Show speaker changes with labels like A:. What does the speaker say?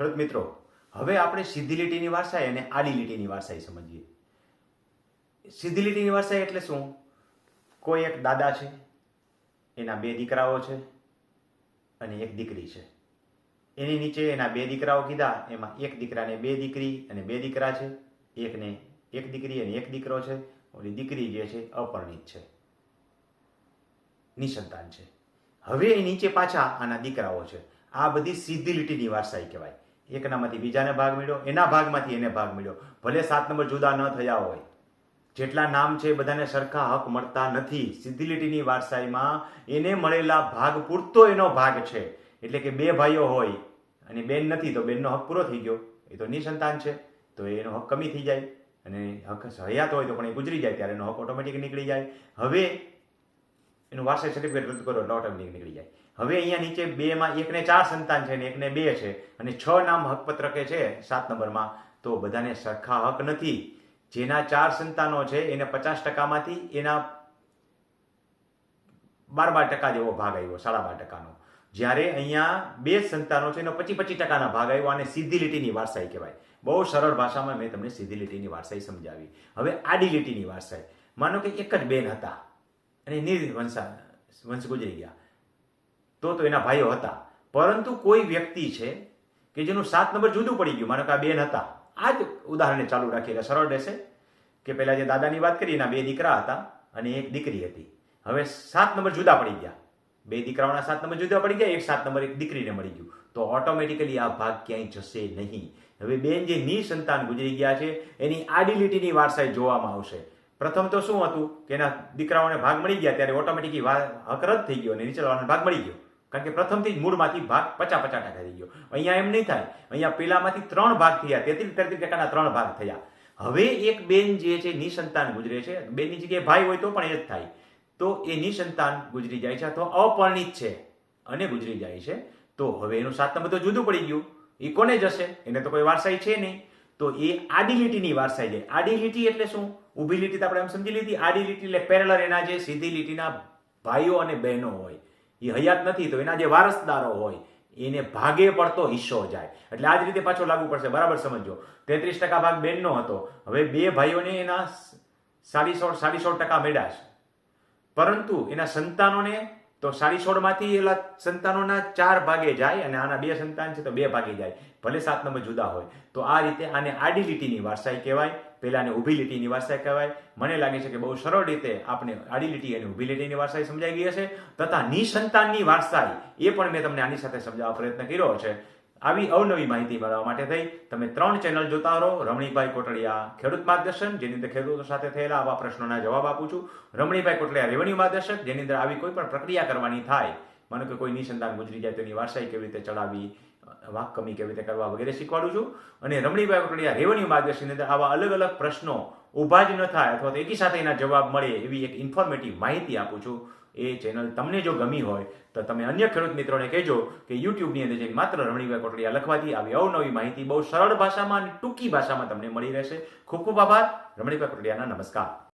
A: ખેડૂત મિત્રો, હવે આપણે સીધી લીટીની વારસાઈ અને આડી લીટીની વારસાઈ સમજીએ. સીધી લીટીની વારસાઈ એટલે શું? કોઈ એક દાદા છે, એના બે દીકરાઓ છે અને એક દીકરી છે. એની નીચે એના બે દીકરાઓ કીધા, એમાં એક દીકરાને બે દીકરી અને બે દીકરા છે, એકને એક દીકરી અને એક દીકરો છે, ઓલી દીકરી જે છે અપરિણિત છે. નિસંતાન છે. હવે એ નીચે પાછા આના દીકરાઓ છે. આ બધી સીધી લીટીની વારસાઈ કહેવાય. એકનામાંથી બીજાને ભાગ મળ્યો, એના ભાગમાંથી એને ભાગ મળ્યો. ભલે સાત નંબર જુદા ન થયા હોય, જેટલા નામ છે બધાને સરખા હક મળતા નથી. સીધી વારસાઈમાં એને મળેલા ભાગ પૂરતો એનો ભાગ છે. એટલે કે બે ભાઈઓ હોય અને બેન નથી, તો બેનનો હક પૂરો થઈ ગયો. એ તો નિસંતાન છે. તો એનો હક કમી થઈ જાય અને હક હયાત હોય તો પણ એ ગુજરી જાય, ત્યારે એનો હક ઓટોમેટિક નીકળી જાય. હવે એનું વાર્ષિક સર્ટિફિકેટ રદ કરો એટલે ઓટોમેટિક નીકળી જાય. હવે અહીંયા નીચે બેમાં એકને ચાર સંતાન છે અને એકને બે છે અને છ નામ હકપત્રકે છે સાત નંબરમાં. તો બધાને સરખા હક નથી. જેના ચાર સંતાનો છે એને પચાસ ટકામાંથી એના બાર બાર ટકા જેવો ભાગ આવ્યો, સાડા બાર ટકાનો. જ્યારે અહીંયા બે સંતાનો છે એનો પચી પચી ટકાના ભાગ આવ્યો અને સીધી લીટીની વારસાઈ કહેવાય. બહુ સરળ ભાષામાં મેં તમને સીધી લીટીની વારસાઈ સમજાવી. હવે આડી લીટીની વારસાઈ. માનો કે એક જ બેન હતા. અને નિર્વંશા વંશ ગુજરી ગયા. તો તો એના ભાઈઓ હતા. પરંતુ કોઈ વ્યક્તિ છે કે જેનું સાત નંબર જુદું પડી ગયું, માનો કે આ બેન હતા. આ જ ઉદાહરણને ચાલુ રાખીએ એટલે સરળ રહેશે કે પહેલાં જે દાદાની વાત કરી, એના બે દીકરા હતા અને એક દીકરી હતી. હવે સાત નંબર જુદા પડી ગયા. બે દીકરાઓના સાત નંબર જુદા પડી ગયા, એક સાત નંબર એક દીકરીને મળી ગયું. તો ઓટોમેટિકલી આ ભાગ ક્યાંય જશે નહીં. હવે બેન જે નિસંતાન ગુજરી ગયા છે, એની આડી લીટીની વારસાઈ જોવામાં આવશે. પ્રથમ તો શું હતું કે એના દીકરાઓને ભાગ મળી ગયા ત્યારે ઓટોમેટિકલી હક રદ થઈ ગયો અને નીચેવાળાને ભાગ મળી ગયો. કારણ કે પ્રથમથી જ મૂળમાંથી ભાગ પચાસ પચાસ ટકા થઈ ગયો. અહીંયા એમ નહીં થાય. અહીંયા પેલામાંથી ત્રણ ભાગ થયા. તેત્રીસ તેત્રીસ ટકાના ત્રણ ભાગ થયા. હવે એક બેન જે છે નિસંતાન ગુજરે છે. બેનની જગ્યાએ ભાઈ હોય તો પણ એ જ થાય. તો એ નિસંતાન ગુજરી જાય છે અથવા અપરિણિત છે અને ગુજરી જાય છે. તો હવે એનું સાત નંબર તો જુદું પડી ગયું. એ કોને જશે? એને તો કોઈ વારસાઈ છે નહીં. તો એ આડી લીટીની વારસાઈ જાય આડી લીટી એટલે શું? ઊભી લીટી તો આપણે એમ સમજી લીધી. આડી લીટી એટલે પેરેલર એના જે સીધી લીટીના ભાઈઓ અને બહેનો હોય. એ હયાત નથી તો એના જે વારસદારો હોય, એને ભાગે પડતો હિસ્સો જાય. એટલે આ જ રીતે પાછો લાગુ પડશે. બરાબર સમજો તેત્રીસ ટકા ભાગ બેનનો હતો. હવે બે ભાઈઓને એના સાડી સો સાડી સો ટકા મેળાશ પરંતુ એના સંતાનોને તો સાડી સોળમાંથી એલા સંતાનોના ચાર ભાગે જાય અને આના બે સંતાન છે તો બે ભાગે જાય. ભલે સાત નંબર જુદા હોય. તો આ રીતે આને આડી લીટીની વારસાઈ કહેવાય, પહેલાંને ઊભી લીટીની વારસાઈ કહેવાય. મને લાગે છે કે બહુ સરળ રીતે આપણે આડી લીટી અને ઊભી લીટીની વારસાઈ સમજાઈ ગઈ હશે. તથા નિસંતાનની વારસાઈ, એ પણ મેં તમને આની સાથે સમજાવવા પ્રયત્ન કર્યો છે. આવી અવનવી માહિતી મેળવવા માટે થઈ તમે ત્રણ ચેનલ જોતા રહો. રમણીભાઈ કોટડિયા ખેડૂત માર્ગદર્શન જેની અંદર ખેડૂતો સાથે થયેલા આવા પ્રશ્નોના જવાબ આપું છું. રમણીભાઈ કોટડિયા રેવન્યુ માર્ગદર્શક, જેની અંદર આવી કોઈ પણ પ્રક્રિયા કરવાની થાય, માનો કે કોઈ નિસંતાન ગુજરી જાય તો એની વારસાઈ કેવી રીતે ચડાવી વાક કમી કેવી રીતે કરવા વગેરે શીખવાડું છું. અને રમણીભાઈ કોટડિયા રેવન્યુ માર્ગદર્શનની અંદર આવા અલગ અલગ પ્રશ્નો ઊભા જ ન થાય અથવા તો એકી સાથે એના જવાબ મળે એવી એક ઇન્ફોર્મેટિવ માહિતી આપું છું. એ ચેનલ તમને જો ગમી હોય, તો તમે અન્ય ખેડૂત મિત્રોને કહેજો કે યુટ્યુબની અંદર જઈને માત્ર રમણીભાઈ કોટડિયા લખવાથી આવી અવનવી માહિતી બહુ સરળ ભાષામાં અને ટૂંકી ભાષામાં તમને મળી રહેશે. ખૂબ ખૂબ આભાર, રમણીભાઈ કોટડિયાના નમસ્કાર.